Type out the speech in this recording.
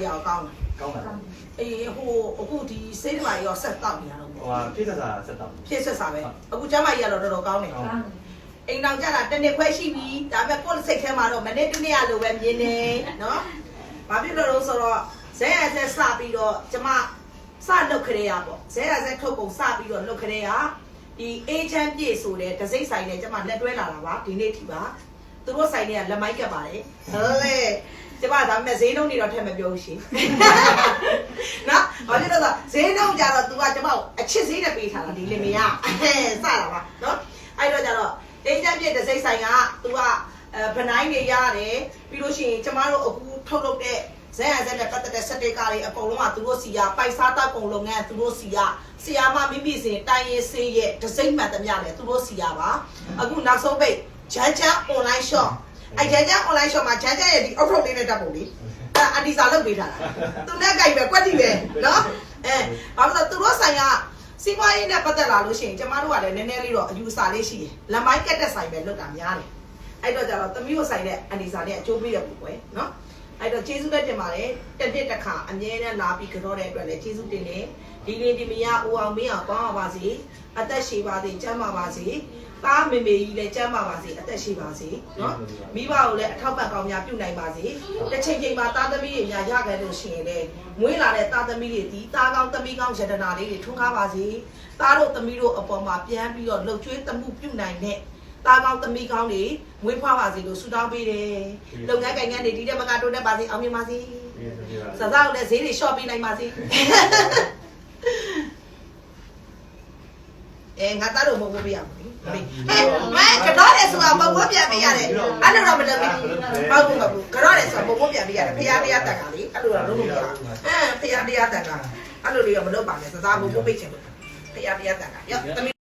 ကြီးရောကောင်းတယ်ကောင်းပါလားအေးဟိုအခုဒီစိတ်ဓာတ်ကြီးရောဆက်တောက်နေရတော့ဟိုဟာပြည့်စက်စာဆက်တော့ဖြစ်ဆက်စားပဲအခုကျမကြီးကတော့တော်တော်ကောင်းတယ်ဟုတ်အိမ်တော်ကြတာတစ်နှစ်ခွဲရှိပြီဒါပေမဲ့ကိုယ်စိတ်ထဲမှာတော့မနေ့တနေ့ရလိုပဲမြင်နေနော်ဘာဖြစ်လို့လဲဆိုတော့ဇဲရဇက်စပြီးတော့ကျမစလုတ်ခရေရပေါ့ဇဲရဇက်ထုတ်ကုန်စပြီးတော့လုတ်ခရေရဒီအေချမ်းပြည့်ဆိုတဲ့ဒစိမ့်ဆိုင်နဲ့ကျမလက်တွဲလာတာပါဒီနေ့ထိပါသူတို့ဆိုင်တွေကလက်မိုက်ကပ်ပါတယ်ဟုတ်လေ ကျမဒါပေမဲ့ဈေးနှုန်းတွေတော့ထည့်မပြောဘူးရှင်နော်ဘာဖြစ်လို့လဲဈေးနှုန်းကြတော့ तू ကကျမကိုအချစ်ဈေးနဲ့ပေးထားတာဒီလင်မယားစတာပါနော်အဲ့တော့ကြတော့တေးချမ်းပြည့်တဲ့စိတ်ဆိုင်က तू ကအဲဗနိုင်းတွေရတယ်ပြီးလို့ရှိရင်ကျမတို့အခုထုတ်လုပ်တဲ့ဇက်ရဇက်နဲ့ပတ်သက်တဲ့စတေကာတွေအကုန်လုံးကသူတို့စီရပိုက်စားတောက်ကုန်လုပ်ငန်းသူတို့စီရဆရာမမိမိစဉ်တိုင်းရေးစေးရဲ့ဒစိမ့်မှန်သမျှလည်းသူတို့စီရပါအခုနောက်ဆုံးပိတ်ဂျန်ဂျန် online shop အဲဂျန်ဂျန် online shop မှာဂျန်ဂျန်ရဲ့ဒီအောက်ထုတ်လေးနဲ့တက်ပုံလေးအဲအန်ဒီစာလုပ်ပေးထားတာသူနဲ့ကြိုက်ပဲကွက်ကြည့်ပဲနော်အဲဘာလို့လဲသူတို့ဆိုင်ကစီးပွားရေးနဲ့ပတ်သက်လာလို့ရှိရင်ကျမတို့ကလည်းနည်းနည်းလေးတော့အယူအဆလေးရှိတယ်။လမိုင်းကက်တဲ့ဆိုင်ပဲလွတ်တာများတယ်။အဲ့တော့ကျတော့သမီးတို့ဆိုင်တဲ့အန်ဒီစာနဲ့အကျိုးပေးရပုံပဲနော်။ အဲ့တော့ကျေးဇူးလည်းတင်ပါတယ်။တစ်နှစ်တစ်ခါအမြဲတမ်းလာပြီးကြောတဲ့အတွက်လည်းကျေးဇူးတင်တယ်။ဒီနေ့ဒီမယားဦးအောင်မင်းအောင်ကောင်းပါပါစေ။အသက်ရှည်ပါစေကျန်းမာပါစေ။သားမေမေကြီးလည်းကျန်းမာပါစေအသက်ရှည်ပါစေနော်။မိဘကိုလည်းအထောက်ပံ့ကောင်းများပြုနိုင်ပါစေ။တစ်ချိန်ချိန်မှာသားသမီးတွေများရခဲ့လို့ရှိရင်လည်းမွေးလာတဲ့သားသမီးတွေဒီသားကောင်းသမီးကောင်းယတနာလေးတွေထွန်းကားပါစေ။သားတို့သမီးတို့အပေါ်မှာပြန်ပြီးတော့လှုပ်ကျွေးတမှုပြုနိုင်တဲ့ သားကောင်းသမီးကောင်းတွေမွေးဖွားပါစေလို့ဆုတောင်းပေးတယ်။လုပ်ငန်းကိုင်ငန်းတွေဒီတက်မကတိုးတက်ပါစေအောင်မြင်ပါစေပြည့်စက်ပြပါ။စစားကိုလည်းဈေးတွေ short ပေးနိုင်ပါစေ။အဲငါသားတို့မဟုတ်ဘူးပြရမယ်။ဟဲ့မဲကတော့တယ်ဆိုတာမဟုတ်ပြန်ပေးရတယ်။အဲ့လိုတော့မလုပ်ဘူး။ဟုတ်ဘူးမဟုတ်ဘူး။ကတော့တယ်ဆိုတာမဟုတ်ပြန်ပေးရတယ်။ဖရားတရားတန်ကလေအဲ့လိုတော့လုပ်လို့မရဘူး။အဲဖရားတရားတန်ကအဲ့လိုလေးတော့မလုပ်ပါနဲ့စစားမဟုတ်ပေးချင်ဘူး။ဖရားတရားတန်ကရောသမီး